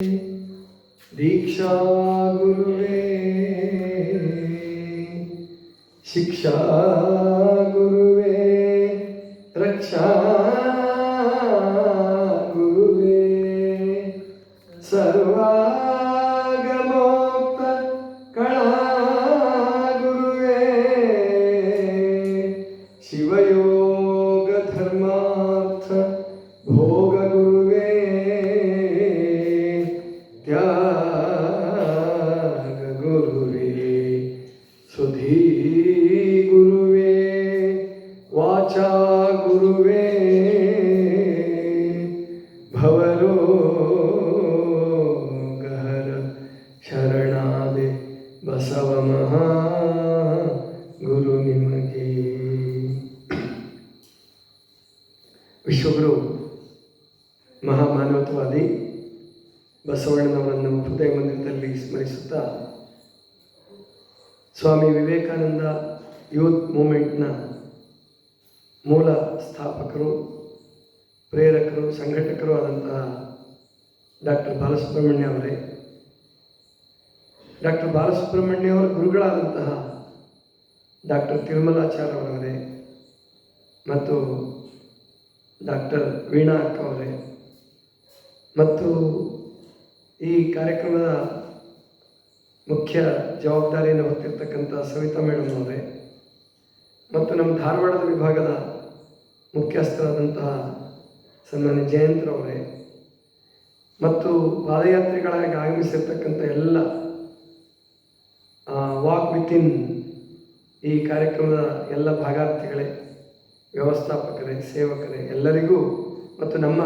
दीक्षा गुरुवे ಬಾಲಸುಬ್ರಹ್ಮಣ್ಯ ಅವರೇ. ಡಾಕ್ಟರ್ ಬಾಲಸುಬ್ರಹ್ಮಣ್ಯ ಅವರ ಗುರುಗಳಾದಂತಹ ಡಾಕ್ಟರ್ ತಿರುಮಲಾಚಾರ್ಯ ಅವರವರೇ ಮತ್ತು ಡಾಕ್ಟರ್ ವೀಣಾ ಅಕ್ಕ ಅವರೇ. ಮತ್ತು ಈ ಕಾರ್ಯಕ್ರಮದ ಮುಖ್ಯ ಜವಾಬ್ದಾರಿಯನ್ನು ಹೊತ್ತಿರ್ತಕ್ಕಂಥ ಸವಿತಾ ಮೇಡಮ್ ಅವರೇ ಮತ್ತು ನಮ್ಮ ಧಾರವಾಡದ ವಿಭಾಗದ ಮುಖ್ಯಸ್ಥರಾದಂತಹ ಸನ್ಮಾನ್ಯ ಜಯಂತ್ರವರೇ ಮತ್ತು ಪಾದಯಾತ್ರಿಗಳಾಗಿ ಆಗಮಿಸಿರ್ತಕ್ಕಂಥ ಎಲ್ಲ ವಾಕ್ ವಿತಿನ್ ಈ ಕಾರ್ಯಕ್ರಮದ ಎಲ್ಲ ಭಾಗಾರ್ಥಿಗಳೇ, ವ್ಯವಸ್ಥಾಪಕರೇ, ಸೇವಕರೇ ಎಲ್ಲರಿಗೂ ಮತ್ತು ನಮ್ಮ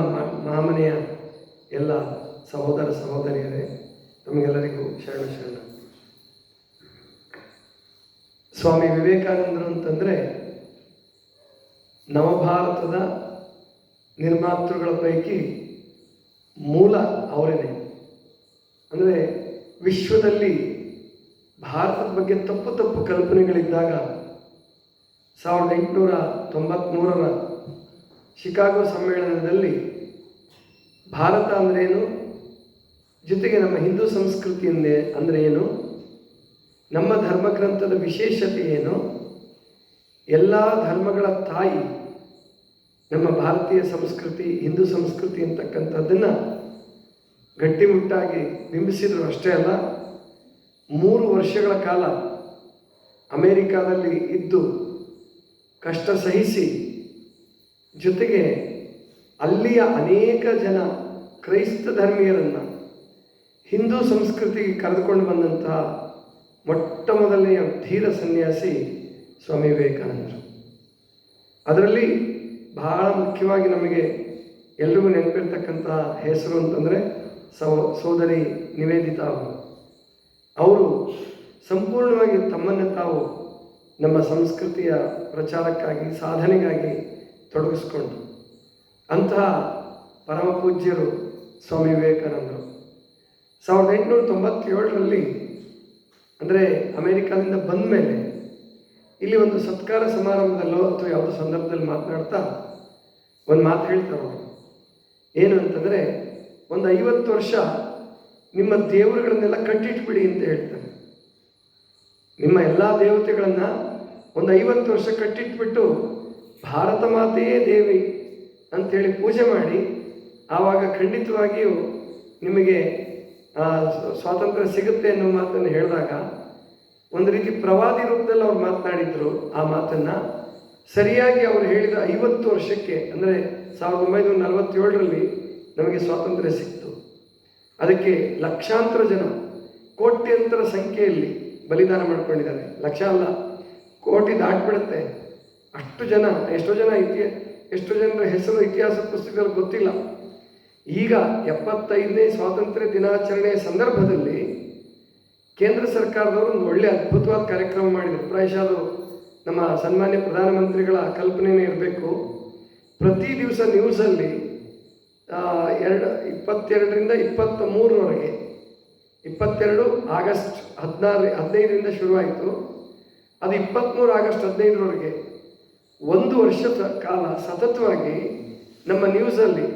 ಮಹಾಮನೆಯ ಎಲ್ಲ ಸಹೋದರ ಸಹೋದರಿಯರೇ, ನಮಗೆಲ್ಲರಿಗೂ ಶರಣ ಶರಣ. ಸ್ವಾಮಿ ವಿವೇಕಾನಂದರು ಅಂತಂದರೆ ನವಭಾರತದ ನಿರ್ಮಾತೃಗಳ ಪೈಕಿ ಮೂಲ ಅವರೇನೆ. ಅಂದರೆ ವಿಶ್ವದಲ್ಲಿ ಭಾರತದ ಬಗ್ಗೆ ತಪ್ಪು ತಪ್ಪು ಕಲ್ಪನೆಗಳಿದ್ದಾಗ ಸಾವಿರದ ಎಂಟುನೂರ ತೊಂಬತ್ತ್ಮೂರರ ಶಿಕಾಗೋ ಸಮ್ಮೇಳನದಲ್ಲಿ ಭಾರತ ಅಂದ್ರೇನು ಜೊತೆಗೆ ನಮ್ಮ ಹಿಂದೂ ಸಂಸ್ಕೃತಿ ಅಂದೇ ಅಂದರೆ ಏನು? ನಮ್ಮ ಧರ್ಮಗ್ರಂಥದ ವಿಶೇಷತೆ ಏನು? ಎಲ್ಲ ಧರ್ಮಗಳ ತಾಯಿ ನಮ್ಮ ಭಾರತೀಯ ಸಂಸ್ಕೃತಿ, ಹಿಂದೂ ಸಂಸ್ಕೃತಿ ಅಂತಕ್ಕಂಥದ್ದನ್ನು ಗಟ್ಟಿಮುಟ್ಟಾಗಿ ಬಿಂಬಿಸಿದರು ಅಷ್ಟೇ ಅಲ್ಲ, ಮೂರು ವರ್ಷಗಳ ಕಾಲ ಅಮೇರಿಕಾದಲ್ಲಿ ಇದ್ದು ಕಷ್ಟ ಸಹಿಸಿ ಜೊತೆಗೆ ಅಲ್ಲಿಯ ಅನೇಕ ಜನ ಕ್ರೈಸ್ತ ಧರ್ಮೀಯರನ್ನು ಹಿಂದೂ ಸಂಸ್ಕೃತಿಗೆ ಕರೆದುಕೊಂಡು ಬಂದಂತಹ ಮೊಟ್ಟ ಮೊದಲನೆಯ ಧೀರ ಸನ್ಯಾಸಿ ಸ್ವಾಮಿ ವಿವೇಕಾನಂದರು. ಅದರಲ್ಲಿ ಬಹಳ ಮುಖ್ಯವಾಗಿ ನಮಗೆ ಎಲ್ರಿಗೂ ನೆನಪಿರ್ತಕ್ಕಂಥ ಹೆಸರು ಅಂತಂದರೆ ಸೋ ಸೋದರಿ ನಿವೇದಿತಾ ಅವರು. ಅವರು ಸಂಪೂರ್ಣವಾಗಿ ತಮ್ಮನ್ನು ತಾವು ನಮ್ಮ ಸಂಸ್ಕೃತಿಯ ಪ್ರಚಾರಕ್ಕಾಗಿ, ಸಾಧನೆಗಾಗಿ ತೊಡಗಿಸ್ಕೊಂಡು ಅಂತಹ ಪರಮ ಪೂಜ್ಯರು ಸ್ವಾಮಿ ವಿವೇಕಾನಂದರು. ಸಾವಿರದ ಎಂಟುನೂರ ತೊಂಬತ್ತೇಳರಲ್ಲಿ ಅಂದರೆ ಅಮೇರಿಕಾದಿಂದ ಬಂದ ಮೇಲೆ ಇಲ್ಲಿ ಒಂದು ಸತ್ಕಾರ ಸಮಾರಂಭದಲ್ಲೋ ಅಥವಾ ಯಾವುದೋ ಸಂದರ್ಭದಲ್ಲಿ ಮಾತನಾಡ್ತಾ ಒಂದು ಮಾತು ಹೇಳ್ತಾರೆ ಅವರು ಏನು ಅಂತಂದರೆ, ಒಂದು ಐವತ್ತು ವರ್ಷ ನಿಮ್ಮ ದೇವರುಗಳನ್ನೆಲ್ಲ ಕಟ್ಟಿಟ್ಬಿಡಿ ಅಂತ ಹೇಳ್ತಾರೆ. ನಿಮ್ಮ ಎಲ್ಲ ದೇವತೆಗಳನ್ನು ಒಂದು ಐವತ್ತು ವರ್ಷ ಕಟ್ಟಿಟ್ಬಿಟ್ಟು ಭಾರತ ಮಾತೆಯೇ ದೇವಿ ಅಂಥೇಳಿ ಪೂಜೆ ಮಾಡಿ, ಆವಾಗ ಖಂಡಿತವಾಗಿಯೂ ನಿಮಗೆ ಸ್ವಾತಂತ್ರ್ಯ ಸಿಗುತ್ತೆ ಅನ್ನೋ ಮಾತನ್ನು ಹೇಳಿದಾಗ ಒಂದು ರೀತಿ ಪ್ರವಾದಿ ರೂಪದಲ್ಲಿ ಅವ್ರು ಮಾತನಾಡಿದ್ರು ಆ ಮಾತನ್ನು, ಸರಿಯಾಗಿ ಅವರು ಹೇಳಿದ ಐವತ್ತು ವರ್ಷಕ್ಕೆ, ಅಂದರೆ ಸಾವಿರದ ಒಂಬೈನೂರ ನಲವತ್ತೇಳರಲ್ಲಿ ನಮಗೆ ಸ್ವಾತಂತ್ರ್ಯ ಸಿಕ್ತು. ಅದಕ್ಕೆ ಲಕ್ಷಾಂತರ ಜನ ಕೋಟ್ಯಂತರ ಸಂಖ್ಯೆಯಲ್ಲಿ ಬಲಿದಾನ ಮಾಡ್ಕೊಂಡಿದ್ದಾರೆ. ಲಕ್ಷ ಅಲ್ಲ, ಕೋಟಿ ದಾಟ್ಬಿಡುತ್ತೆ. ಅಷ್ಟು ಜನ, ಎಷ್ಟೋ ಜನ ಇತಿಹ ಎಷ್ಟೋ ಜನರ ಹೆಸರು ಇತಿಹಾಸ ಪುಸ್ತಕದಲ್ಲಿ ಗೊತ್ತಿಲ್ಲ. ಈಗ ಎಪ್ಪತ್ತೈದನೇ ಸ್ವಾತಂತ್ರ್ಯ ದಿನಾಚರಣೆಯ ಸಂದರ್ಭದಲ್ಲಿ ಕೇಂದ್ರ ಸರ್ಕಾರದವರು ಒಂದು ಒಳ್ಳೆ ಅದ್ಭುತವಾದ ಕಾರ್ಯಕ್ರಮ ಮಾಡಿದರು. ಪ್ರಾಯಶಃ ಅದು ನಮ್ಮ ಸನ್ಮಾನ್ಯ ಪ್ರಧಾನಮಂತ್ರಿಗಳ ಕಲ್ಪನೆಯೇ ಇರಬೇಕು. ಪ್ರತಿ ದಿವಸ ನ್ಯೂಸಲ್ಲಿ ಎರಡು, ಇಪ್ಪತ್ತೆರಡರಿಂದ ಇಪ್ಪತ್ತ ಮೂರರವರೆಗೆ ಇಪ್ಪತ್ತೆರಡು ಆಗಸ್ಟ್ ಹದಿನಾರು, ಹದಿನೈದರಿಂದ ಶುರುವಾಯಿತು. ಅದು ಇಪ್ಪತ್ತ್ಮೂರು ಆಗಸ್ಟ್ ಹದಿನೈದರವರೆಗೆ ಒಂದು ವರ್ಷದ ಕಾಲ ಸತತವಾಗಿ ನಮ್ಮ ನ್ಯೂಸಲ್ಲಿ,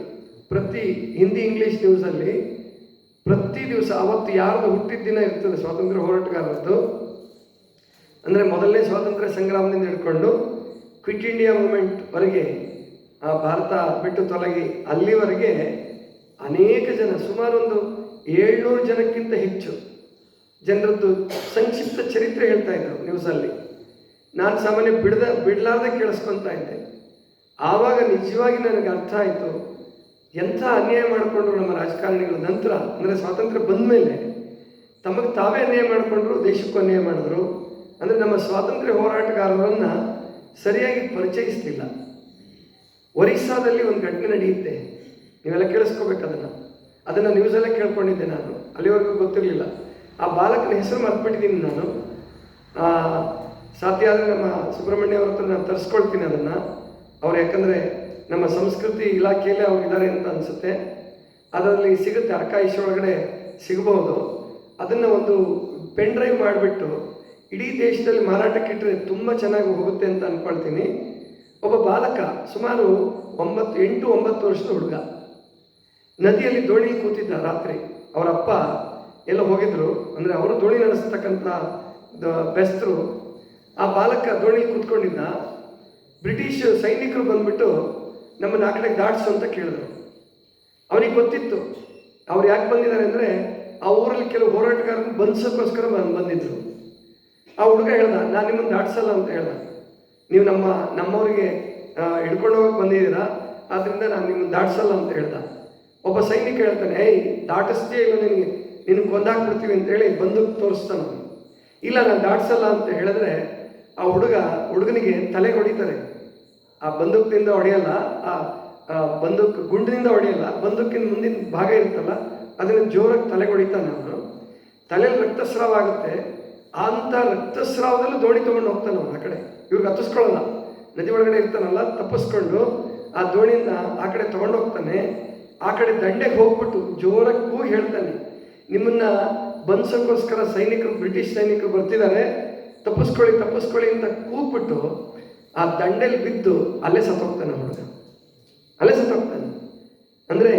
ಪ್ರತಿ ಹಿಂದಿ, ಇಂಗ್ಲೀಷ್ ನ್ಯೂಸಲ್ಲಿ ಪ್ರತಿ ದಿವಸ ಅವತ್ತು ಯಾರ್ದು ಹುಟ್ಟಿದ ದಿನ ಇರ್ತದೆ ಸ್ವಾತಂತ್ರ್ಯ ಹೋರಾಟಗಾರರದ್ದು? ಅಂದರೆ ಮೊದಲನೇ ಸ್ವಾತಂತ್ರ್ಯ ಸಂಗ್ರಾಮದಿಂದ ಹಿಡ್ಕೊಂಡು ಕ್ವಿಟ್ ಇಂಡಿಯಾ ಮೂಮೆಂಟ್ವರೆಗೆ ಆ ಭಾರತ ಬಿಟ್ಟು ತೊಲಗಿ ಅಲ್ಲಿವರೆಗೆ ಅನೇಕ ಜನ ಸುಮಾರು ಒಂದು ಏಳ್ನೂರು ಜನಕ್ಕಿಂತ ಹೆಚ್ಚು ಜನರದ್ದು ಸಂಕ್ಷಿಪ್ತ ಚರಿತ್ರೆ ಹೇಳ್ತಾ ಇದ್ದರು ನ್ಯೂಸಲ್ಲಿ ನಾನು ಸಾಮಾನ್ಯ ಬಿಡದ, ಬಿಡಲಾರ್ದೆ ಕೇಳಿಸ್ಕೊತಾ ಇದ್ದೆ. ಆವಾಗ ನಿಜವಾಗಿ ನನಗೆ ಅರ್ಥ ಆಯಿತು ಎಂಥ ಅನ್ಯಾಯ ಮಾಡಿಕೊಂಡ್ರು ನಮ್ಮ ರಾಜಕಾರಣಿಗಳ? ನಂತರ, ಅಂದರೆ ಸ್ವಾತಂತ್ರ್ಯ ಬಂದ ಮೇಲೆ ತಮಗೆ ತಾವೇ ಅನ್ಯಾಯ ಮಾಡಿಕೊಂಡ್ರು, ದೇಶಕ್ಕೂ ಅನ್ಯಾಯ ಮಾಡಿದ್ರು. ಅಂದರೆ ನಮ್ಮ ಸ್ವಾತಂತ್ರ್ಯ ಹೋರಾಟಗಾರರನ್ನು ಸರಿಯಾಗಿ ಪರಿಚಯಿಸ್ತಿಲ್ಲ ಒರಿಸ್ಸಾದಲ್ಲಿ ಒಂದು ಘಟನೆ ನಡೆಯುತ್ತೆ. ನೀವೆಲ್ಲ ಕೇಳಿಸ್ಕೋಬೇಕು ಅದನ್ನು. ಅದನ್ನು ನ್ಯೂಸಲ್ಲೇ ಕೇಳ್ಕೊಂಡಿದ್ದೆ ನಾನು. ಅಲ್ಲಿವರೆಗೂ ಗೊತ್ತಿರಲಿಲ್ಲ. ಆ ಬಾಲಕನ ಹೆಸರು ಮರ್ತ್ಬಿಟ್ಟಿದ್ದೀನಿ ನಾನು. ಸಾಧ್ಯ ಆದರೆ ನಮ್ಮ ಸುಬ್ರಹ್ಮಣ್ಯ ಅವ್ರ ಹತ್ರ ನಾನು ತರಿಸ್ಕೊಳ್ತೀನಿ ಅದನ್ನು. ಅವ್ರು ಯಾಕಂದರೆ ನಮ್ಮ ಸಂಸ್ಕೃತಿ ಇಲಾಖೆಯಲ್ಲೇ ಅವ್ರು ಇದ್ದಾರೆ ಅಂತ ಅನಿಸುತ್ತೆ. ಅದರಲ್ಲಿ ಸಿಗುತ್ತೆ ಅರ್ಕಾಯಿಶ್ ಒಳಗಡೆ ಸಿಗಬಹುದು ಅದನ್ನು ಒಂದು ಪೆನ್ ಡ್ರೈವ್ ಮಾಡಿಬಿಟ್ಟು ಇಡೀ ದೇಶದಲ್ಲಿ ಮಾರಾಟಕ್ಕೆ ಇಟ್ಟರೆ ತುಂಬ ಚೆನ್ನಾಗಿ ಹೋಗುತ್ತೆ ಅಂತ ಅಂದ್ಕೊಳ್ತೀನಿ ಒಬ್ಬ ಬಾಲಕ ಸುಮಾರು ಒಂಬತ್ತು, ಎಂಟು, ಒಂಬತ್ತು ವರ್ಷದ ಹುಡುಗ. ನದಿಯಲ್ಲಿ ದೋಣಿ ಕೂತಿದ್ದ ರಾತ್ರಿ ಅವರ ಅಪ್ಪ ಎಲ್ಲ ಹೋಗಿದ್ರು. ಅಂದರೆ ಅವರು ದೋಣಿ ನಡೆಸ್ತಕ್ಕಂಥ ಬೆಸ್ತರು. ಆ ಬಾಲಕ ದೋಣಿ ಕೂತ್ಕೊಂಡಿದ್ದ. ಬ್ರಿಟಿಷ್ ಸೈನಿಕರು ಬಂದ್ಬಿಟ್ಟು ನಮ್ಮನ್ನು ಆ ಕಡೆಗೆ ದಾಟಿಸು ಅಂತ ಕೇಳಿದ್ರು. ಅವನಿಗೆ ಗೊತ್ತಿತ್ತು, ಅವ್ರು ಯಾಕೆ ಬಂದಿದ್ದಾರೆ ಅಂದರೆ ಆ ಊರಲ್ಲಿ ಕೆಲವು ಹೋರಾಟಗಾರರು ಬಂಧಿಸೋಕ್ಕೋಸ್ಕರ ಬಂದಿದ್ದರು ಆ ಹುಡುಗ ಹೇಳ್ದ, ನಾನು ನಿಮ್ಮನ್ನು ದಾಟಿಸಲ್ಲ ಅಂತ ಹೇಳ್ದ. ನೀವು ನಮ್ಮ, ನಮ್ಮವರಿಗೆ ಹಿಡ್ಕೊಂಡು ಹೋಗಕ್ಕೆ ಬಂದಿದ್ದೀರಾ? ಆದ್ದರಿಂದ ನಾನು ನಿಮ್ಮನ್ನು ದಾಟಿಸಲ್ಲ ಅಂತ ಹೇಳ್ದ. ಒಬ್ಬ ಸೈನಿಕ ಹೇಳ್ತಾನೆ, ಏಯ್, ದಾಟಿಸ್ತೀಯ ಇಲ್ಲ ನಿನಗೆ? ನಿನಗೆ ಕೊಂದಾಕ್ಬಿಡ್ತೀವಿ ಅಂತ ಹೇಳಿ ಬಂದೂಕ್ ತೋರಿಸ್ತಾನೆ ಇಲ್ಲ, ನಾನು ದಾಟಿಸಲ್ಲ ಅಂತ ಹೇಳಿದ್ರೆ ಆ ಹುಡುಗ, ಹುಡುಗನಿಗೆ ತಲೆ ಹೊಡಿತಾರೆ. ಆ ಬಂದೂಕಿನಿಂದ ಹೊಡೆಯಲ್ಲ, ಆ ಬಂದೂಕು ಗುಂಡಿನಿಂದ ಹೊಡೆಯಲ್ಲ ಬಂದೂಕಿನ ಮುಂದಿನ ಭಾಗ ಇರುತ್ತಲ್ಲ, ಅದನ್ನು ಜೋರಾಗಿ ತಲೆಗೆ ಹೊಡಿತಾನೆ ಅವನು. ತಲೆಯಲ್ಲಿ ರಕ್ತಸ್ರಾವ ಆಗುತ್ತೆ ಅಂತ ರಕ್ತಸ್ರಾವದಲ್ಲೂ ದೋಣಿ ತೊಗೊಂಡು ಹೋಗ್ತಾನೆ ಅವನು ಆ ಕಡೆ. ಇವ್ರಿಗೆ ಹತ್ತಿಸ್ಕೊಳ್ಳಲ್ಲ. ನದಿ ಒಳಗಡೆ ಇರ್ತಾನಲ್ಲ, ತಪ್ಪಿಸ್ಕೊಂಡು ಆ ದೋಣಿಯಿಂದ ಆ ಕಡೆ ಹೋಗ್ತಾನೆ. ಆ ಕಡೆ ದಂಡೆಗೆ ಹೋಗ್ಬಿಟ್ಟು ಜೋರಾಗಿ ಕೂಗಿ ಹೇಳ್ತಾನೆ. ನಿಮ್ಮನ್ನ ಬಂಧಿಸೋಕ್ಕೋಸ್ಕರ ಸೈನಿಕರು, ಬ್ರಿಟಿಷ್ ಸೈನಿಕರು ಬರ್ತಿದ್ದಾರೆ. ತಪ್ಪಿಸ್ಕೊಳ್ಳಿ ತಪ್ಪಿಸ್ಕೊಳ್ಳಿ ಅಂತ ಕೂಗ್ಬಿಟ್ಟು ಆ ದಂಡೆಲಿ ಬಿದ್ದು ಅಲ್ಲೇ ಸತ್ತೋಗ್ತಾನೆ ಹುಡುಗ ಅಲ್ಲೇ ಸತ್ತೋಗ್ತಾನೆ. ಅಂದರೆ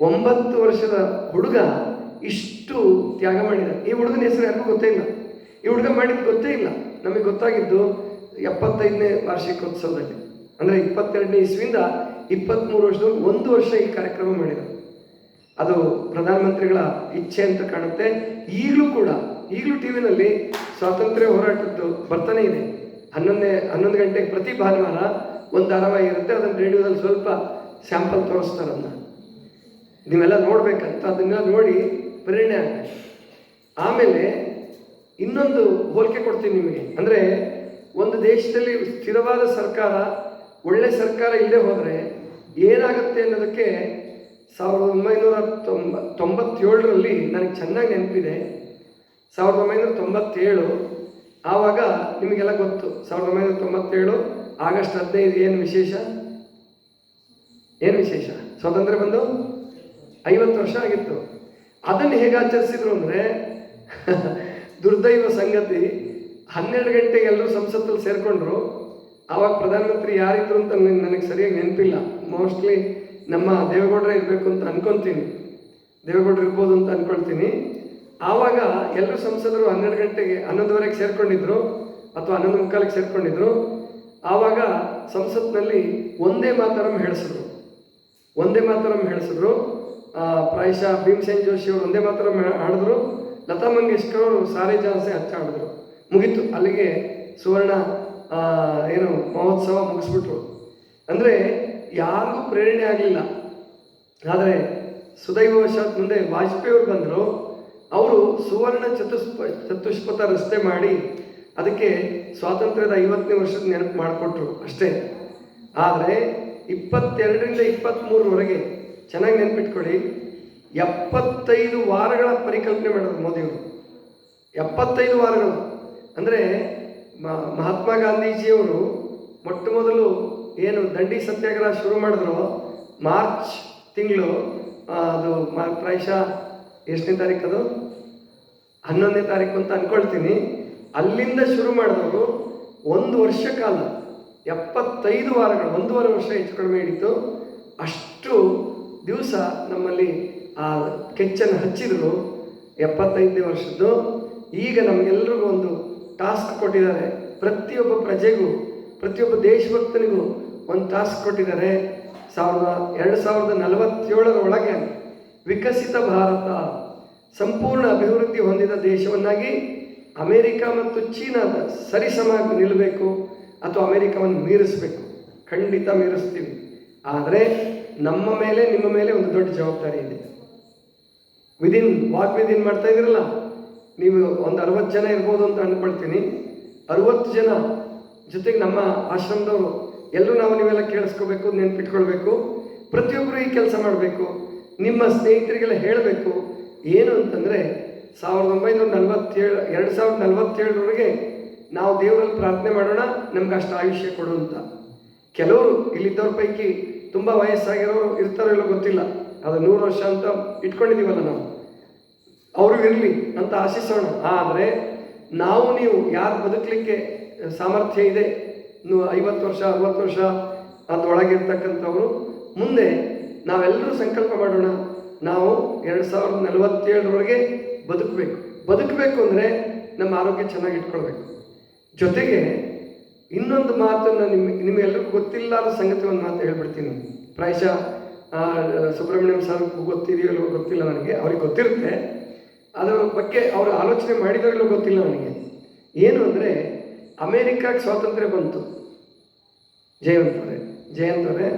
ಒಂಬತ್ತು ವರ್ಷದ ಹುಡುಗ ಇಷ್ಟು ತ್ಯಾಗ ಮಾಡಿದ. ಈ ಹುಡುಗನ ಹೆಸರು ಯಾರಿಗೂ ಗೊತ್ತೇ ಇಲ್ಲ. ಈ ಹುಡುಗ ಮಾಡಿದ್ದು ಗೊತ್ತೇ ಇಲ್ಲ. ನಮಗೆ ಗೊತ್ತಾಗಿದ್ದು ಎಪ್ಪತ್ತೈದನೇ ವಾರ್ಷಿಕೋತ್ಸವದಲ್ಲಿ. ಅಂದರೆ ಇಪ್ಪತ್ತೆರಡನೇ ಇಸ್ವಿಯಿಂದ ಇಪ್ಪತ್ತ್ಮೂರು ವರ್ಷದಲ್ಲಿ ಒಂದು ವರ್ಷ ಈ ಕಾರ್ಯಕ್ರಮ ಮಾಡಿದ. ಅದು ಪ್ರಧಾನಮಂತ್ರಿಗಳ ಇಚ್ಛೆ ಅಂತ ಕಾಣುತ್ತೆ. ಈಗಲೂ ಕೂಡ, ಈಗಲೂ ಟಿ ವಿನಲ್ಲಿ ಸ್ವಾತಂತ್ರ್ಯ ಹೋರಾಟದ್ದು ಬರ್ತಾನೆ ಇದೆ. ಹನ್ನೊಂದನೇ, ಹನ್ನೊಂದು ಗಂಟೆಗೆ ಪ್ರತಿ ಭಾನುವಾರ ಒಂದು ಧಾರಾವಾಹಿ ಇರುತ್ತೆ, ಅದನ್ನು ರೇಡಿಯೋದಲ್ಲಿ ಸ್ವಲ್ಪ ಸ್ಯಾಂಪಲ್ ತೋರಿಸ್ತಾರೆ ಅದನ್ನ. ನೀವೆಲ್ಲ ನೋಡಬೇಕಂತ, ಅದನ್ನ ನೋಡಿ ಪ್ರೇರಣೆ ಆಗಬೇಕು. ಆಮೇಲೆ ಇನ್ನೊಂದು ಹೋಲಿಕೆ ಕೊಡ್ತೀನಿ ನಿಮಗೆ. ಅಂದರೆ ಒಂದು ದೇಶದಲ್ಲಿ ಸ್ಥಿರವಾದ ಸರ್ಕಾರ, ಒಳ್ಳೆ ಸರ್ಕಾರ ಇಲ್ಲದೆ ಹೋದರೆ ಏನಾಗುತ್ತೆ ಅನ್ನೋದಕ್ಕೆ ಸಾವಿರದ ಒಂಬೈನೂರ ತೊಂಬ, ತೊಂಬತ್ತೇಳರಲ್ಲಿ ನನಗೆ ಚೆನ್ನಾಗಿ ನೆನಪಿದೆ. ಸಾವಿರದ ಒಂಬೈನೂರ ತೊಂಬತ್ತೇಳು ಆವಾಗ ನಿಮಗೆಲ್ಲ ಗೊತ್ತು. ಸಾವಿರದ ಒಂಬೈನೂರ ತೊಂಬತ್ತೇಳು, ಆಗಸ್ಟ್ ಹದಿನೈದು ಏನು ವಿಶೇಷ? ಏನು ವಿಶೇಷ? ಸ್ವಾತಂತ್ರ್ಯ ಬಂದು ಐವತ್ತು ವರ್ಷ ಆಗಿತ್ತು. ಅದನ್ನು ಹೇಗೆ ಆಚರಿಸಿದ್ರು ಅಂದರೆ, ದುರ್ದೈವ ಸಂಗತಿ, ಹನ್ನೆರಡು ಗಂಟೆಗೆ ಎಲ್ಲರೂ ಸಂಸತ್ತಲ್ಲಿ ಸೇರಿಕೊಂಡ್ರು. ಆವಾಗ ಪ್ರಧಾನಮಂತ್ರಿ ಯಾರಿದ್ರು ಅಂತ ನನಗೆ ಸರಿಯಾಗಿ ನೆನಪಿಲ್ಲ. ಮೋಸ್ಟ್ಲಿ ನಮ್ಮ ದೇವೇಗೌಡರೇ ಇರಬೇಕು ಅಂತ ಅನ್ಕೊತೀನಿ. ದೇವೇಗೌಡರು ಇರ್ಬೋದು ಅಂತ ಅನ್ಕೊಳ್ತೀನಿ. ಆವಾಗ ಎಲ್ಲರೂ ಸಂಸದರು ಹನ್ನೆರಡು ಗಂಟೆಗೆ ಹನ್ನೊಂದುವರೆಗೆ ಸೇರ್ಕೊಂಡಿದ್ರು ಅಥವಾ ಹನ್ನೊಂದು ಮುಕ್ಕಾಲಿಗೆ ಸೇರ್ಕೊಂಡಿದ್ರು. ಆವಾಗ ಸಂಸತ್ನಲ್ಲಿ ಒಂದೇ ಮಾತರಂ ಹೇಳಿಸಿದ್ರು. ಒಂದೇ ಮಾತರಂ ಹೇಳಿಸಿದ್ರು. ಪ್ರಾಯಶಃ ಭೀಮಸೇನ್ ಜೋಶಿ ಅವರು ಒಂದೇ ಮಾತರಂ ಹಾಡಿದ್ರು. ಲತಾ ಮಂಗೇಶ್ಕರ್ ಅವರು ಸಾರೇ ಜಾನ್ಸೆ ಹಚ್ಚ ಹಾಡಿದ್ರು. ಮುಗೀತು. ಅಲ್ಲಿಗೆ ಸುವರ್ಣ ಏನು ಮಹೋತ್ಸವ ಮುಗಿಸ್ಬಿಟ್ರು. ಅಂದರೆ ಯಾರಿಗೂ ಪ್ರೇರಣೆ ಆಗಲಿಲ್ಲ. ಆದರೆ ಸುದೈವವಶಾತ್ ಮುಂದೆ ವಾಜಪೇಯಿ ಅವರು ಬಂದರು. ಅವರು ಸುವರ್ಣ ಚತುಷ್ಪ ಚತುಷ್ಪಥ ರಸ್ತೆ ಮಾಡಿ ಅದಕ್ಕೆ ಸ್ವಾತಂತ್ರ್ಯದ ಐವತ್ತನೇ ವರ್ಷದ ನೆನಪು ಮಾಡಿಕೊಟ್ರು ಅಷ್ಟೇ. ಆದರೆ ಇಪ್ಪತ್ತೆರಡರಿಂದ ಇಪ್ಪತ್ತ್ಮೂರರವರೆಗೆ ಚೆನ್ನಾಗಿ ನೆನಪಿಟ್ಕೊಳ್ಳಿ, ಎಪ್ಪತ್ತೈದು ವಾರಗಳ ಪರಿಕಲ್ಪನೆ ಮಾಡಿದ್ರು ಮೋದಿಯವರು. ಎಪ್ಪತ್ತೈದು ವಾರಗಳು. ಅಂದರೆ ಮಹಾತ್ಮ ಗಾಂಧೀಜಿಯವರು ಮೊಟ್ಟ ಮೊದಲು ಏನು ದಂಡಿ ಸತ್ಯಾಗ್ರಹ ಶುರು ಮಾಡಿದ್ರು ಮಾರ್ಚ್ ತಿಂಗಳು ಅದು ಪ್ರಾಯಶಃ ಎಷ್ಟನೇ ತಾರೀಕು ಅದು? ಹನ್ನೊಂದನೇ ತಾರೀಕು ಅಂತ ಅನ್ಕೊಳ್ತೀನಿ. ಅಲ್ಲಿಂದ ಶುರು ಮಾಡಿದವರು ಒಂದು ವರ್ಷ ಕಾಲ, ಎಪ್ಪತ್ತೈದು ವಾರಗಳು, ಒಂದೂವರೆ ವರ್ಷ ಹೆಚ್ಚು ಕಡಿಮೆ ಹಿಡಿತು, ಅಷ್ಟು ದಿವಸ ನಮ್ಮಲ್ಲಿ ಆ ಕೆಚ್ಚನ್ನು ಹಚ್ಚಿದ್ರು ಎಪ್ಪತ್ತೈದನೇ ವರ್ಷದ್ದು. ಈಗ ನಮಗೆಲ್ಲರಿಗೂ ಒಂದು ಟಾಸ್ಕ್ ಕೊಟ್ಟಿದ್ದಾರೆ. ಪ್ರತಿಯೊಬ್ಬ ಪ್ರಜೆಗೂ, ಪ್ರತಿಯೊಬ್ಬ ದೇಶಭಕ್ತನಿಗೂ ಒಂದು ಟಾಸ್ಕ್ ಕೊಟ್ಟಿದ್ದಾರೆ. ಸಾವಿರದ, ಎರಡು ಸಾವಿರದ ನಲವತ್ತೇಳರ ಒಳಗೆ ವಿಕಸಿತ ಭಾರತ, ಸಂಪೂರ್ಣ ಅಭಿವೃದ್ಧಿ ಹೊಂದಿದ ದೇಶವನ್ನಾಗಿ ಅಮೇರಿಕ ಮತ್ತು ಚೀನಾದ ಸರಿಸಮಾಗಿ ನಿಲ್ಲಬೇಕು ಅಥವಾ ಅಮೆರಿಕವನ್ನು ಮೀರಿಸಬೇಕು. ಖಂಡಿತ ಮೀರಿಸ್ತೀವಿ. ಆದರೆ ನಮ್ಮ ಮೇಲೆ, ನಿಮ್ಮ ಮೇಲೆ ಒಂದು ದೊಡ್ಡ ಜವಾಬ್ದಾರಿ ಇದೆ. ವಿದಿನ್ ವಾಕ್ ವಿದಿನ್ ಮಾಡ್ತಾ ಇದ್ದೀರಲ್ಲ? ನೀವು ಒಂದು ಅರವತ್ತು ಜನ ಇರ್ಬೋದು ಅಂತ ಅಂದ್ಕೊಳ್ತೀನಿ ಅರವತ್ತು ಜನ ಜೊತೆಗೆ ನಮ್ಮ ಆಶ್ರಮದವರು, ಎಲ್ಲರೂ ನಾವು ನೀವೆಲ್ಲ ಕೇಳಿಸ್ಕೋಬೇಕು, ನೆನ್ಪಿಟ್ಕೊಳ್ಬೇಕು. ಪ್ರತಿಯೊಬ್ಬರು ಈ ಕೆಲಸ ಮಾಡಬೇಕು. ನಿಮ್ಮ ಸ್ನೇಹಿತರಿಗೆಲ್ಲ ಹೇಳಬೇಕು, ಏನು ಅಂತಂದರೆ ಸಾವಿರದ ಒಂಬೈನೂರ ನಲವತ್ತೇಳು, ಎರಡು ಸಾವಿರದ ನಲವತ್ತೇಳರವರೆಗೆ ನಾವು ದೇವರಲ್ಲಿ ಪ್ರಾರ್ಥನೆ ಮಾಡೋಣ, ನಮ್ಗೆ ಅಷ್ಟು ಆಯುಷ್ಯ ಕೊಡು ಅಂತ. ಕೆಲವರು ಇಲ್ಲಿದ್ದವ್ರ ಪೈಕಿ ತುಂಬ ವಯಸ್ಸಾಗಿರೋರು ಇರ್ತಾರೋ ಇಲ್ಲೋ ಗೊತ್ತಿಲ್ಲ, ಅದು ನೂರು ವರ್ಷ ಅಂತ ಇಟ್ಕೊಂಡಿದ್ದೀವಲ್ಲ ನಾವು. ಅವರು ಇರಲಿ ಅಂತ ಆಶಿಸೋಣ. ಆದರೆ ನಾವು ನೀವು ಯಾರು ಬದುಕಲಿಕ್ಕೆ ಸಾಮರ್ಥ್ಯ ಇದೆ ಐವತ್ತು ವರ್ಷ, ಅರವತ್ತು ವರ್ಷ ಅದರೊಳಗಿರ್ತಕ್ಕಂಥವ್ರು, ಮುಂದೆ ನಾವೆಲ್ಲರೂ ಸಂಕಲ್ಪ ಮಾಡೋಣ. ನಾವು ಎರಡು ಸಾವಿರದ ನಲವತ್ತೇಳರವರೆಗೆ ಬದುಕಬೇಕು. ಬದುಕಬೇಕು ಅಂದರೆ ನಮ್ಮ ಆರೋಗ್ಯ ಚೆನ್ನಾಗಿ ಇಟ್ಕೊಳ್ಬೇಕು. ಜೊತೆಗೆ ಇನ್ನೊಂದು ಮಾತನ್ನು ನಿಮ್ಮ ನಿಮಗೆಲ್ಲರಿಗೂ ಗೊತ್ತಿಲ್ಲದ ಸಂಗತಿ ಒಂದು ಮಾತು ಹೇಳ್ಬಿಡ್ತೀನಿ ಪ್ರಾಯಶಃ ಸುಬ್ರಹ್ಮಣ್ಯಂ ಸರ್ ಗೊತ್ತಿದೆಯೋ ಇಲ್ವೋ ಗೊತ್ತಿಲ್ಲ ನನಗೆ. ಅವ್ರಿಗೆ ಗೊತ್ತಿರುತ್ತೆ. ಅದರ ಬಗ್ಗೆ ಅವರು ಆಲೋಚನೆ ಮಾಡಿದಾಗಲೂ ಗೊತ್ತಿಲ್ಲ ನನಗೆ. ಏನು ಅಂದರೆ, ಅಮೇರಿಕಾಗೆ ಸ್ವಾತಂತ್ರ್ಯ ಬಂತು. ಜಯವಂತ್ ಅವರೇ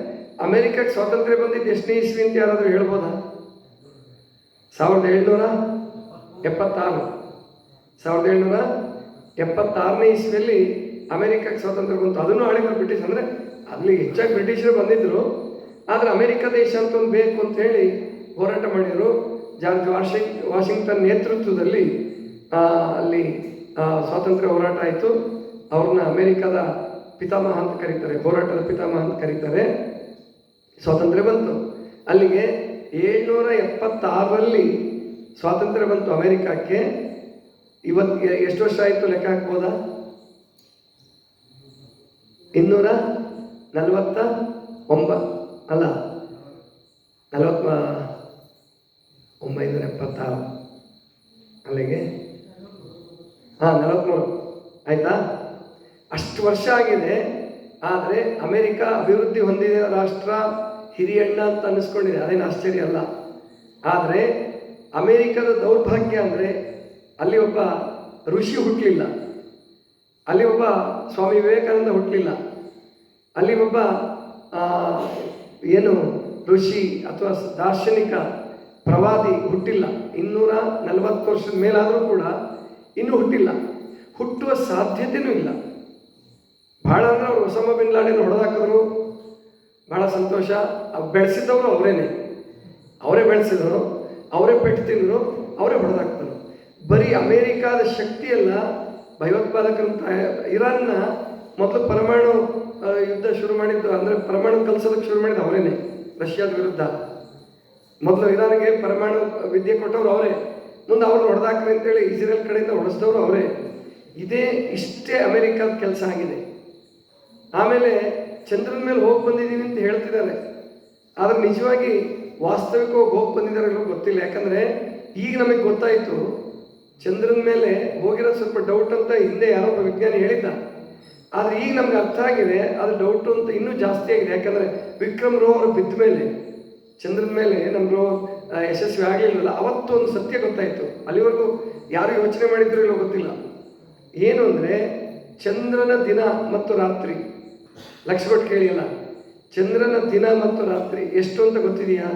ಅಮೇರಿಕಾಗೆ ಸ್ವಾತಂತ್ರ್ಯ ಬಂದಿದ್ದು ಎಷ್ಟನೇ ಇಸ್ವಿ ಅಂತ ಯಾರಾದರೂ ಹೇಳ್ಬೋದಾ? ಸಾವಿರದ ಏಳ್ನೂರ ಎಪ್ಪತ್ತಾರು. ಸಾವಿರದ ಏಳ್ನೂರ ಎಪ್ಪತ್ತಾರನೇ ಇಸ್ವಿಯಲ್ಲಿ ಅಮೆರಿಕಕ್ಕೆ ಸ್ವಾತಂತ್ರ್ಯ ಬಂತು. ಅದನ್ನು ಆಳಿದ್ರು ಬ್ರಿಟಿಷ್. ಅಂದರೆ ಅಲ್ಲಿ ಹೆಚ್ಚಾಗಿ ಬ್ರಿಟಿಷರು ಬಂದಿದ್ದರು ಆದರೆ ಅಮೆರಿಕ ದೇಶ ಅಂತ ಒಂದು ಬೇಕು ಅಂತ ಹೇಳಿ ಹೋರಾಟ ಮಾಡಿದರು. ಜಾರ್ಜ್ ವಾಷಿಂಗ್ ವಾಷಿಂಗ್ಟನ್ ನೇತೃತ್ವದಲ್ಲಿ ಅಲ್ಲಿ ಸ್ವಾತಂತ್ರ್ಯ ಹೋರಾಟ ಆಯಿತು. ಅವ್ರನ್ನ ಅಮೆರಿಕದ ಪಿತಾಮಹ ಅಂತ ಕರೀತಾರೆ. ಹೋರಾಟದ ಪಿತಾಮಹ ಅಂತ ಕರೀತಾರೆ. ಸ್ವಾತಂತ್ರ್ಯ ಬಂತು. ಅಲ್ಲಿಗೆ ಏಳ್ನೂರ ಎಪ್ಪತ್ತಾರರಲ್ಲಿ ಸ್ವಾತಂತ್ರ್ಯ ಬಂತು ಅಮೆರಿಕಕ್ಕೆ. ಇವತ್ತು ಎಷ್ಟು ವರ್ಷ ಆಯಿತು ಲೆಕ್ಕ ಹಾಕ್ಬೋದಾ? ಇನ್ನೂರ ನಲವತ್ತ ಒಂಬ, ಅಲ್ಲ, ನಲವತ್ತ, ಒಂಬೈನೂರ ಎಪ್ಪತ್ತಾರು. ಅಲ್ಲಿಗೆ? ಹಾಂ ನಲವತ್ತ್ಮೂರು ಆಯಿತಾ? ಅಷ್ಟು ವರ್ಷ ಆಗಿದೆ. ಆದರೆ ಅಮೆರಿಕ ಅಭಿವೃದ್ಧಿ ಹೊಂದಿದ ರಾಷ್ಟ್ರ ಹಿರಿಯಣ್ಣ ಅಂತ ಅನ್ನಿಸ್ಕೊಂಡಿದೆ. ಅದೇನು ಆಶ್ಚರ್ಯ ಅಲ್ಲ. ಆದರೆ ಅಮೆರಿಕದ ದೌರ್ಭಾಗ್ಯ ಅಂದರೆ ಅಲ್ಲಿ ಒಬ್ಬ ಋಷಿ ಹುಟ್ಟಲಿಲ್ಲ ಅಲ್ಲಿ ಒಬ್ಬ ಸ್ವಾಮಿ ವಿವೇಕಾನಂದ ಹುಟ್ಟಲಿಲ್ಲ ಅಲ್ಲಿ ಒಬ್ಬ ಏನು ಋಷಿ ಅಥವಾ ದಾರ್ಶನಿಕ ಪ್ರವಾದಿ ಹುಟ್ಟಿಲ್ಲ. ಇನ್ನೂರ ನಲವತ್ತು ವರ್ಷದ ಮೇಲಾದರೂ ಕೂಡ ಇನ್ನೂ ಹುಟ್ಟಿಲ್ಲ. ಹುಟ್ಟುವ ಸಾಧ್ಯತೆಯೂ ಇಲ್ಲ. ಭಾಳ ಅಂದ್ರೆ ಒಸಾಮ ಬಿನ್ ಲಾಡಿನ ಹೊಡೆದಾಕಿದ್ರು. ಭಾಳ ಸಂತೋಷ. ಬೆಳೆಸಿದ್ದವರು ಅವರೇನೆ. ಅವರೇ ಬೆಳೆಸಿದ್ರು, ಅವರೇ ಪೆಟ್ಟು ತಿಂದರು, ಅವರೇ ಹೊಡೆದಾಕ್ತರು. ಬರೀ ಅಮೇರಿಕಾದ ಶಕ್ತಿಯೆಲ್ಲ ಭಯೋತ್ಪಾದಕರಂತ ಇರಾನ್ನ ಮೊದಲು ಪರಮಾಣು ಯುದ್ಧ ಶುರು ಮಾಡಿದ್ದು, ಅಂದರೆ ಪರಮಾಣು ಕಲಿಸೋದಕ್ಕೆ ಶುರು ಮಾಡಿದ್ದು ಅವರೇನೆ, ರಷ್ಯಾದ ವಿರುದ್ಧ. ಮೊದಲು ಇರಾನ್ಗೆ ಪರಮಾಣು ವಿದ್ಯೆ ಕೊಟ್ಟವ್ರು ಅವರೇ. ಮುಂದೆ ಅವ್ರನ್ನ ಹೊಡೆದಾಕ್ರಿ ಅಂತೇಳಿ ಇಸ್ರೇಲ್ ಕಡೆಯಿಂದ ಹೊಡೆಸಿದವರು ಅವರೇ. ಇದೇ ಇಷ್ಟೇ ಅಮೆರಿಕದ ಕೆಲಸ ಆಗಿದೆ. ಆಮೇಲೆ ಚಂದ್ರನ ಮೇಲೆ ಹೋಗಿ ಬಂದಿದ್ದೀನಿ ಅಂತ ಹೇಳ್ತಿದ್ದಾರೆ ಆದರೆ ನಿಜವಾಗಿ ವಾಸ್ತವಿಕವಾಗಿ ಹೋಗಿ ಬಂದಿದ್ದಾರೆ ಗೊತ್ತಿಲ್ಲ. ಯಾಕಂದರೆ ಈಗ ನಮಗೆ ಗೊತ್ತಾಯಿತು, ಚಂದ್ರನ ಮೇಲೆ ಹೋಗಿರೋ ಸ್ವಲ್ಪ ಡೌಟ್ ಅಂತ ಹಿಂದೆ ಯಾರೋ ಒಬ್ಬ ವಿಜ್ಞಾನಿ ಹೇಳಿದ್ದ. ಆದರೆ ಈಗ ನಮ್ಗೆ ಅರ್ಥ ಆಗಿದೆ ಅದು ಡೌಟು ಅಂತ ಇನ್ನೂ ಜಾಸ್ತಿ ಆಗಿದೆ. ಯಾಕಂದರೆ ವಿಕ್ರಮ್ ರೋವರ್ ಬಿದ್ದ ಮೇಲೆ, ಚಂದ್ರನ ಮೇಲೆ ನಮ್ಮ ರೋ ಯಶಸ್ವಿ ಆಗಲಿಲ್ಲ ಅವತ್ತು ಒಂದು ಸತ್ಯ ಗೊತ್ತಾಯಿತು. ಅಲ್ಲಿವರೆಗೂ ಯಾರು ಯೋಚನೆ ಮಾಡಿದ್ರು ಇಲ್ಲೋ ಗೊತ್ತಿಲ್ಲ. ಏನು ಅಂದರೆ, ಚಂದ್ರನ ದಿನ ಮತ್ತು ರಾತ್ರಿ. ಲಕ್ಷ ಕೊಟ್ಟು ಕೇಳಿಯಲ್ಲ, ಚಂದ್ರನ ದಿನ ಮತ್ತು ರಾತ್ರಿ ಎಷ್ಟು ಅಂತ ಗೊತ್ತಿದೆಯಾ?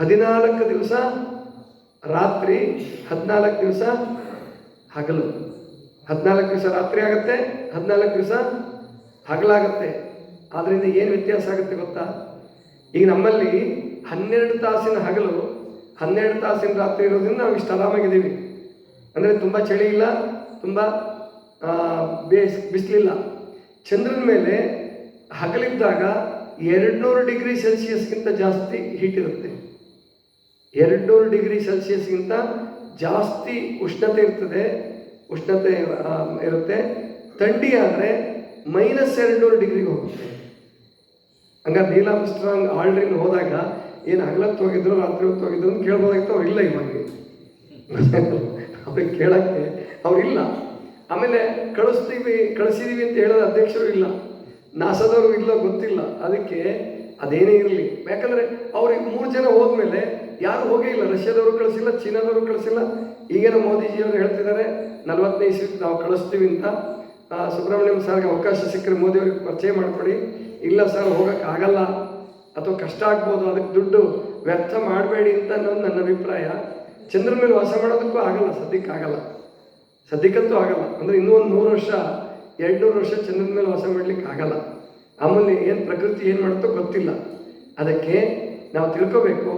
ಹದಿನಾಲ್ಕು ದಿವಸ, ರಾತ್ರಿ ಹದಿನಾಲ್ಕು ದಿವಸ, ಹಗಲು. ಹದಿನಾಲ್ಕು ದಿವಸ ರಾತ್ರಿ ಆಗುತ್ತೆ, ಹದಿನಾಲ್ಕು ದಿವಸ ಹಗಲಾಗತ್ತೆ. ಆದ್ದರಿಂದ ಏನು ವ್ಯತ್ಯಾಸ ಆಗುತ್ತೆ ಗೊತ್ತಾ? ಈಗ ನಮ್ಮಲ್ಲಿ ಹನ್ನೆರಡು ತಾಸಿನ ಹಗಲು, ಹನ್ನೆರಡು ತಾಸಿನ ರಾತ್ರಿ ಇರೋದ್ರಿಂದ ನಾವು ಇಷ್ಟು ಆರಾಮಾಗಿದ್ದೀವಿ. ಅಂದರೆ ತುಂಬ ಚಳಿ ಇಲ್ಲ, ತುಂಬ ಬೇಸ್, ಬಿಸಿಲಿಲ್ಲ. ಚಂದ್ರನ ಮೇಲೆ ಹಗಲಿದ್ದಾಗ ಎರಡುನೂರು ಡಿಗ್ರಿ ಸೆಲ್ಸಿಯಸ್ಗಿಂತ ಜಾಸ್ತಿ ಹೀಟ್ ಇರುತ್ತೆ. ಎರಡುನೂರು ಡಿಗ್ರಿ ಸೆಲ್ಸಿಯಸ್ಗಿಂತ ಜಾಸ್ತಿ ಉಷ್ಣತೆ ಇರ್ತದೆ. ಉಷ್ಣತೆ ಇರುತ್ತೆ. ಥಂಡಿ ಆದರೆ ಮೈನಸ್ ಎರಡುನೂರು ಡಿಗ್ರಿಗೆ ಹೋಗುತ್ತೆ. ಹಂಗಾರೆ ನೀಲ್ ಸ್ಟ್ರಾಂಗ್ ಆಲ್ಡ್ರಿನ್ ಹೋದಾಗ ಏನು ಹಗಲತ್ತು ಹೋಗಿದ್ರು ರಾತ್ರಿ ಹೊತ್ತು ಹೋಗಿದ್ರು ಕೇಳ್ಬೋದಾಗಿತ್ತು, ಅವ್ರು ಇಲ್ಲ ಇವಾಗ. ಅವ್ರಿಗೆ ಕೇಳಕ್ಕೆ ಅವ್ರಿಲ್ಲ. ಆಮೇಲೆ ಕಳಿಸ್ತೀವಿ, ಕಳಿಸಿದೀವಿ ಅಂತ ಹೇಳೋದು ಅಧ್ಯಕ್ಷರು ಇಲ್ಲ. ನಾಸದವರು ಇಲ್ಲ ಗೊತ್ತಿಲ್ಲ. ಅದಕ್ಕೆ ಅದೇನೇ ಇರಲಿ. ಯಾಕಂದರೆ ಅವ್ರಿಗೆ ಮೂರು ಜನ ಹೋದ್ಮೇಲೆ ಯಾರು ಹೋಗೇ ಇಲ್ಲ. ರಷ್ಯಾದವರು ಕಳಿಸಿಲ್ಲ, ಚೀನಾದವರು ಕಳಿಸಿಲ್ಲ. ಈಗೇನೋ ಮೋದಿಜಿಯವರು ಹೇಳ್ತಿದ್ದಾರೆ, ನಲವತ್ತನೇ ಇಸ್ವಿ ನಾವು ಕಳಿಸ್ತೀವಿ ಅಂತ. ಸುಬ್ರಹ್ಮಣ್ಯಂ ಸರ್ಗೆ ಅವಕಾಶ ಸಿಕ್ಕರೆ ಮೋದಿಯವ್ರಿಗೆ ಪರಿಚಯ ಮಾಡಿಕೊಡಿ ಇಲ್ಲ ಸರ್ ಹೋಗೋಕ್ಕಾಗಲ್ಲ ಅಥವಾ ಕಷ್ಟ ಆಗ್ಬೋದು. ಅದಕ್ಕೆ ದುಡ್ಡು ವ್ಯರ್ಥ ಮಾಡಬೇಡಿ ಅಂತ ಅನ್ನೋದು ನನ್ನ ಅಭಿಪ್ರಾಯ. ಚಂದ್ರ ಮೇಲೆ ವಾಸ ಮಾಡೋದಕ್ಕೂ ಆಗಲ್ಲ, ಸದ್ಯಕ್ಕೆ ಆಗಲ್ಲ. ಸದ್ಯಕ್ಕಂತೂ ಆಗಲ್ಲ. ಅಂದರೆ ಇನ್ನೂ ಒಂದು ನೂರು ವರ್ಷ ಎರಡು ನೂರು ವರ್ಷ ಚಂದ್ರನ ಮೇಲೆ ವಾಸ ಮಾಡ್ಲಿಕ್ಕೆ ಆಗಲ್ಲ. ಆಮೇಲೆ ಏನು ಪ್ರಕೃತಿ ಏನು ಮಾಡುತ್ತೋ ಗೊತ್ತಿಲ್ಲ. ಅದಕ್ಕೆ ನಾವು ತಿಳ್ಕೋಬೇಕು,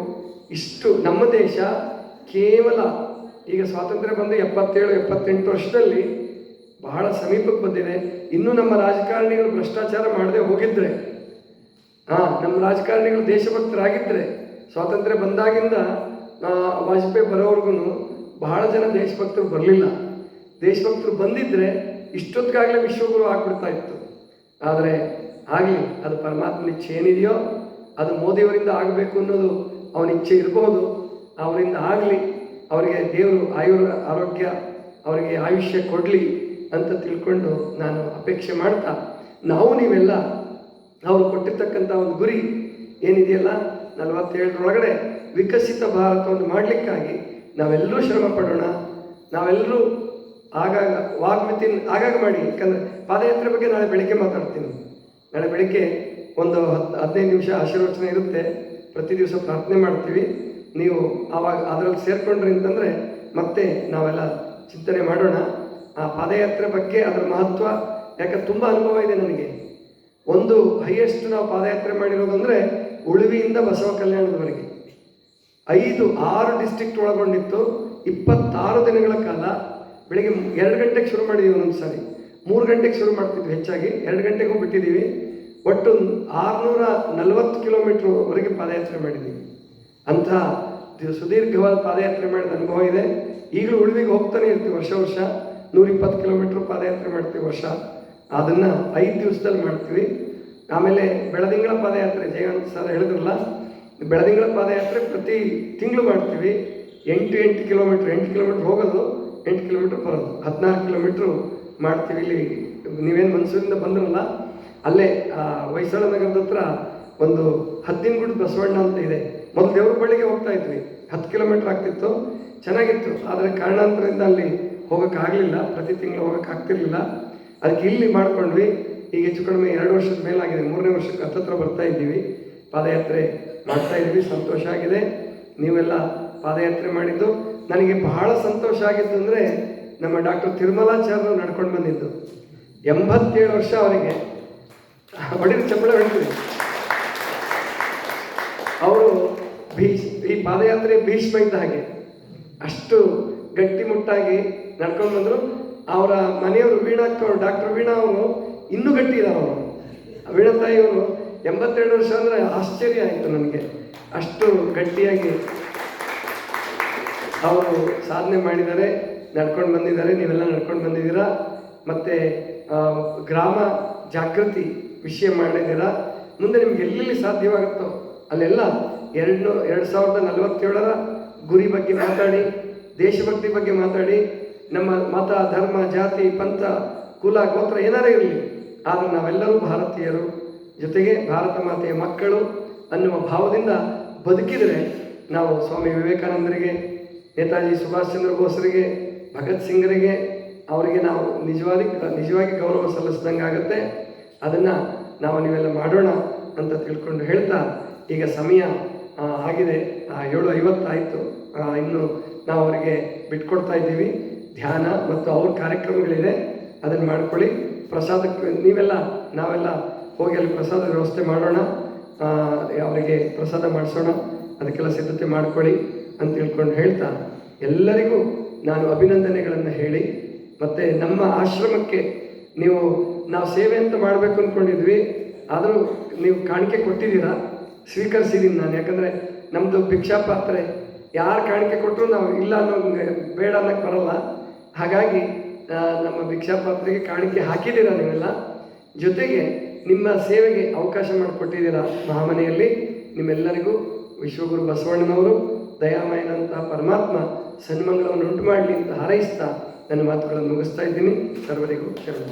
ಇಷ್ಟು ನಮ್ಮ ದೇಶ ಕೇವಲ ಈಗ ಸ್ವಾತಂತ್ರ್ಯ ಬಂದು ಎಪ್ಪತ್ತೇಳು, ಎಪ್ಪತ್ತೆಂಟು ವರ್ಷದಲ್ಲಿ ಬಹಳ ಸಮೀಪಕ್ಕೆ ಬಂದಿದೆ. ಇನ್ನೂ ನಮ್ಮ ರಾಜಕಾರಣಿಗಳು ಭ್ರಷ್ಟಾಚಾರ ಮಾಡದೆ ಹೋಗಿದ್ರೆ ಹಾಂ ನಮ್ಮ ರಾಜಕಾರಣಿಗಳು ದೇಶಭಕ್ತರಾಗಿದ್ದರೆ ಸ್ವಾತಂತ್ರ್ಯ ಬಂದಾಗಿಂದ ವಾಜಪೇಯಿ ಬರೋವರೆಗೂ ಬಹಳ ಜನ ದೇಶಭಕ್ತರು ಬರಲಿಲ್ಲ. ದೇಶಭಕ್ತರು ಬಂದಿದ್ದರೆ ಇಷ್ಟೊತ್ತಿಗಾಗಲೇ ವಿಶ್ವಗುರು ಆಗ್ಬಿಡ್ತಾ ಇತ್ತು. ಆದರೆ ಆಗಲಿ, ಅದು ಪರಮಾತ್ಮನ ಇಚ್ಛೆ ಏನಿದೆಯೋ ಅದು ಮೋದಿಯವರಿಂದ ಆಗಬೇಕು ಅನ್ನೋದು ಅವನ ಇಚ್ಛೆ ಇರಬಹುದು. ಅವರಿಂದ ಆಗಲಿ, ಅವರಿಗೆ ದೇವರು ಆಯುರ್ ಆರೋಗ್ಯ, ಅವರಿಗೆ ಆಯುಷ್ಯ ಕೊಡಲಿ ಅಂತ ತಿಳ್ಕೊಂಡು ನಾನು ಅಪೇಕ್ಷೆ ಮಾಡ್ತಾ, ನಾವು ನೀವೆಲ್ಲ ಅವರು ಕೊಟ್ಟಿರ್ತಕ್ಕಂಥ ಒಂದು ಗುರಿ ಏನಿದೆಯಲ್ಲ, ನಲವತ್ತೇಳರೊಳಗಡೆ ವಿಕಸಿತ ಭಾರತವನ್ನು ಮಾಡಲಿಕ್ಕಾಗಿ ನಾವೆಲ್ಲರೂ ಶ್ರಮ ಪಡೋಣ. ನಾವೆಲ್ಲರೂ ಆಗಾಗ ವಾಕ್ ಆಗಾಗ ಮಾಡಿ. ಯಾಕಂದರೆ ಪಾದಯಾತ್ರೆ ಬಗ್ಗೆ ನಾಳೆ ಬೆಳಿಗ್ಗೆ ಮಾತಾಡ್ತೀನಿ. ನಾಳೆ ಬೆಳಿಗ್ಗೆ ಒಂದು ಹತ್ತು ಹದಿನೈದು ನಿಮಿಷ ಆಶೀರ್ವಚನೆ ಇರುತ್ತೆ. ಪ್ರತಿ ದಿವಸ ಪ್ರಾರ್ಥನೆ ಮಾಡ್ತೀವಿ. ನೀವು ಆವಾಗ ಅದರಲ್ಲಿ ಸೇರಿಕೊಂಡ್ರಿ ಅಂತಂದರೆ ಮತ್ತೆ ನಾವೆಲ್ಲ ಚಿಂತನೆ ಮಾಡೋಣ. ಆ ಪಾದಯಾತ್ರೆ ಬಗ್ಗೆ ಅದರ ಮಹತ್ವ ಯಾಕಂದ್ರೆ ತುಂಬ ಅನುಭವ ಇದೆ ನನಗೆ. ಒಂದು ಹೈಯೆಸ್ಟ್ ನಾವು ಪಾದಯಾತ್ರೆ ಮಾಡಿರೋದು ಅಂದರೆ ಉಳುವಿಯಿಂದ ಬಸವ ಕಲ್ಯಾಣದವರೆಗೆ. ಐದು, ಆರು ಡಿಸ್ಟ್ರಿಕ್ಟ್ ಒಳಗೊಂಡಿತ್ತು. ಇಪ್ಪತ್ತಾರು ದಿನಗಳ ಕಾಲ ಬೆಳಿಗ್ಗೆ ಎರಡು ಗಂಟೆಗೆ ಶುರು ಮಾಡಿದ್ದೀವಿ ಒಂದೊಂದು ಸಾರಿ. ಮೂರು ಗಂಟೆಗೆ ಶುರು ಮಾಡ್ತಿದ್ವಿ ಹೆಚ್ಚಾಗಿ. ಎರಡು ಗಂಟೆಗೂ ಬಿಟ್ಟಿದ್ದೀವಿ ಒಟ್ಟು ಆರುನೂರ ನಲವತ್ತು ಕಿಲೋಮೀಟ್ರ್ವರೆಗೆ ಪಾದಯಾತ್ರೆ ಮಾಡಿದ್ದೀವಿ ಅಂಥ ಸುದೀರ್ಘವಾದ ಪಾದಯಾತ್ರೆ ಮಾಡಿದ ಅನುಭವ ಇದೆ. ಈಗಲೂ ಉಳಿವಿಗೆ ಹೋಗ್ತಾನೆ ಇರ್ತೀವಿ ವರ್ಷ ವರ್ಷ. ನೂರಿಪ್ಪತ್ತು ಕಿಲೋಮೀಟ್ರ್ ಪಾದಯಾತ್ರೆ ಮಾಡ್ತೀವಿ ವರ್ಷ. ಅದನ್ನು ಐದು ದಿವಸದಲ್ಲಿ ಮಾಡ್ತೀವಿ. ಆಮೇಲೆ ಬೆಳದಿಂಗಳ ಪಾದಯಾತ್ರೆ ಜಯವಂತ ಸರ್ ಹೇಳಿದ್ರಲ್ಲ, ಬೆಳದಿಂಗಳ ಪಾದಯಾತ್ರೆ ಪ್ರತಿ ತಿಂಗಳು ಮಾಡ್ತೀವಿ. ಎಂಟು ಎಂಟು ಕಿಲೋಮೀಟ್ರ್ ಎಂಟು ಕಿಲೋಮೀಟ್ರ್ ಹೋಗೋದು. ಎಂಟು ಕಿಲೋಮೀಟ್ರ್ ಬರೋದು ಹದಿನಾರು ಕಿಲೋಮೀಟ್ರು ಮಾಡ್ತೀವಿ ಇಲ್ಲಿ. ನೀವೇನು ಮನ್ಸೂರಿಂದ ಬಂದ್ರಲ್ಲ, ಅಲ್ಲೇ ಹೊಯ್ಸಳ ನಗರದ ಹತ್ರ ಒಂದು ಹದ್ದಿನಗುಡಿ ಬಸವಣ್ಣ ಅಂತ ಇದೆ. ಮೊದಲು ದೇವ್ರ ಬಳ್ಳಿಗೆ ಹೋಗ್ತಾ ಇದ್ವಿ. ಹತ್ತು ಕಿಲೋಮೀಟ್ರ್ ಆಗ್ತಿತ್ತು, ಚೆನ್ನಾಗಿತ್ತು. ಆದರೆ ಕಾರಣಾಂತರದಿಂದ ಅಲ್ಲಿ ಹೋಗೋಕ್ಕಾಗಲಿಲ್ಲ ಪ್ರತಿ ತಿಂಗಳು ಹೋಗೋಕ್ಕಾಗ್ತಿರ್ಲಿಲ್ಲ ಅದಕ್ಕೆ ಇಲ್ಲಿ ಮಾಡ್ಕೊಂಡ್ವಿ. ಈಗ ಹೆಚ್ಚು ಕಡಿಮೆ ಎರಡು ವರ್ಷದ ಮೇಲಾಗಿದೆ. ಮೂರನೇ ವರ್ಷಕ್ಕೆ ಹತ್ತತ್ರ ಬರ್ತಾ ಇದ್ದೀವಿ. ಪಾದಯಾತ್ರೆ ಮಾಡ್ತಾ ಇದ್ವಿ ಸಂತೋಷ ಆಗಿದೆ. ನೀವೆಲ್ಲ ಪಾದಯಾತ್ರೆ ಮಾಡಿದ್ದು. ನನಗೆ ಬಹಳ ಸಂತೋಷ ಆಗಿತ್ತು ಅಂದರೆ ನಮ್ಮ ಡಾಕ್ಟರ್ ತಿರುಮಲಾಚಾರ್ಯರು ನಡ್ಕೊಂಡು ಬಂದಿದ್ದು. ಎಂಬತ್ತೇಳು ವರ್ಷ ಅವರಿಗೆ. ಹೊಡಿದ ಚಪ್ಪಳ ಹೊಡಿತೀವಿ. ಅವರು ಭೀಷ್ ಈ ಪಾದಯಾತ್ರೆ ಭೀಷ್ಮ ಇದ್ದ ಹಾಗೆ ಅಷ್ಟು ಗಟ್ಟಿಮುಟ್ಟಾಗಿ ನಡ್ಕೊಂಡು ಬಂದರು. ಅವರ ಮನೆಯವರು ವೀಣಾಕ್ಕವರು ಡಾಕ್ಟರ್ ವೀಣಾ ಅವರು ಇನ್ನೂ ಗಟ್ಟಿ ಇದ್ದಾರೆ ಅವರು. ವೀಣಾ ತಾಯಿಯವರು ಎಂಬತ್ತೆರಡು ವರ್ಷ ಅಂದರೆ ಆಶ್ಚರ್ಯ ಆಯಿತು ನನಗೆ. ಅಷ್ಟು ಗಟ್ಟಿಯಾಗಿ ಅವರು ಸಾಧನೆ ಮಾಡಿದ್ದಾರೆ, ನಡ್ಕೊಂಡು ಬಂದಿದ್ದಾರೆ, ನೀವೆಲ್ಲ ನಡ್ಕೊಂಡು ಬಂದಿದ್ದೀರಾ? ಮತ್ತು ಗ್ರಾಮ ಜಾಗೃತಿ ವಿಷಯ ಮಾಡಿದ್ದೀರಾ? ಮುಂದೆ ನಿಮ್ಗೆ ಎಲ್ಲೆಲ್ಲಿ ಸಾಧ್ಯವಾಗುತ್ತೋ ಅಲ್ಲೆಲ್ಲ ಎರಡು ಎರಡು ಸಾವಿರದ ನಲವತ್ತೇಳರ ಗುರಿ ಬಗ್ಗೆ ಮಾತಾಡಿ, ದೇಶಭಕ್ತಿ ಬಗ್ಗೆ ಮಾತಾಡಿ, ನಮ್ಮ ಮತ, ಧರ್ಮ, ಜಾತಿ, ಪಂಥ, ಕುಲ, ಗೋತ್ರ ಏನಾರೇ ಇರಲಿ, ಆದರೆ ನಾವೆಲ್ಲರೂ ಭಾರತೀಯರು. ಜೊತೆಗೆ ಭಾರತ ಮಾತೆಯ ಮಕ್ಕಳು ಅನ್ನುವ ಭಾವದಿಂದ ಬದುಕಿದರೆ ನಾವು ಸ್ವಾಮಿ ವಿವೇಕಾನಂದರಿಗೆ ನೇತಾಜಿ ಸುಭಾಷ್ ಚಂದ್ರ ಬೋಸ್ರಿಗೆ ಭಗತ್ ಸಿಂಗ್ರಿಗೆ ಅವರಿಗೆ ನಾವು ನಿಜವಾಗಿ ನಿಜವಾಗಿ ಗೌರವ ಸಲ್ಲಿಸಿದಂಗೆ ಆಗುತ್ತೆ. ಅದನ್ನು ನಾವು ನೀವೆಲ್ಲ ಮಾಡೋಣ ಅಂತ ತಿಳ್ಕೊಂಡು ಹೇಳ್ತಾ, ಈಗ ಸಮಯ ಆಗಿದೆ. ಏಳು ಐವತ್ತಾಯಿತು. ಇನ್ನು ನಾವು ಅವರಿಗೆ ಬಿಟ್ಕೊಡ್ತಾ ಇದ್ದೀವಿ. ಧ್ಯಾನ ಮತ್ತು ಅವ್ರ ಕಾರ್ಯಕ್ರಮಗಳಿದೆ. ಅದನ್ನು ಮಾಡ್ಕೊಳ್ಳಿ. ಪ್ರಸಾದಕ್ಕೆ ನೀವೆಲ್ಲ, ನಾವೆಲ್ಲ ಹೋಗಿ ಅಲ್ಲಿ ಪ್ರಸಾದ ವ್ಯವಸ್ಥೆ ಮಾಡೋಣ. ಅವರಿಗೆ ಪ್ರಸಾದ ಮಾಡಿಸೋಣ. ಅದಕ್ಕೆಲ್ಲ ಸಿದ್ಧತೆ ಮಾಡ್ಕೊಳ್ಳಿ. ಅಂತ ತಿಳ್ಕೊಂಡು ಹೇಳ್ತಾ, ಎಲ್ಲರಿಗೂ ನಾನು ಅಭಿನಂದನೆಗಳನ್ನು ಹೇಳಿ, ಮತ್ತು ನಮ್ಮ ಆಶ್ರಮಕ್ಕೆ ನೀವು, ನಾವು ಸೇವೆ ಅಂತ ಮಾಡಬೇಕು ಅಂದ್ಕೊಂಡಿದ್ವಿ ಆದರೂ ನೀವು ಕಾಣಿಕೆ ಕೊಟ್ಟಿದ್ದೀರಾ? ಸ್ವೀಕರಿಸಿದ್ದೀನಿ ನಾನು, ಯಾಕಂದರೆ ನಮ್ಮದು ಭಿಕ್ಷಾ ಪಾತ್ರೆ ಯಾರು ಕಾಣಿಕೆ ಕೊಟ್ಟರು ನಾವು ಇಲ್ಲ ಅನ್ನೋ ಬೇಡ ಅನ್ನೋಕ್ಕೆ ಬರಲ್ಲ. ಹಾಗಾಗಿ ನಮ್ಮ ಭಿಕ್ಷಾ ಪಾತ್ರೆಗೆ ಕಾಣಿಕೆ ಹಾಕಿದ್ದೀರಾ ನೀವೆಲ್ಲ? ಜೊತೆಗೆ ನಿಮ್ಮ ಸೇವೆಗೆ ಅವಕಾಶ ಮಾಡಿಕೊಟ್ಟಿದ್ದೀರಾ ಮಹಾಮನೆಯಲ್ಲಿ? ನಿಮ್ಮೆಲ್ಲರಿಗೂ ವಿಶ್ವಗುರು ಬಸವಣ್ಣನವರು ದಯಾಮಯನಂತಹ ಪರಮಾತ್ಮ ಸನ್ಮಂಗಲವನ್ನು ಉಂಟು ಮಾಡಲಿ ಅಂತ ಹಾರೈಸ್ತಾ ನನ್ನ ಮಾತುಗಳನ್ನು ಮುಗಿಸ್ತಾ ಇದ್ದೀನಿ. ಸರ್ವರಿಗೂ ಶರಣ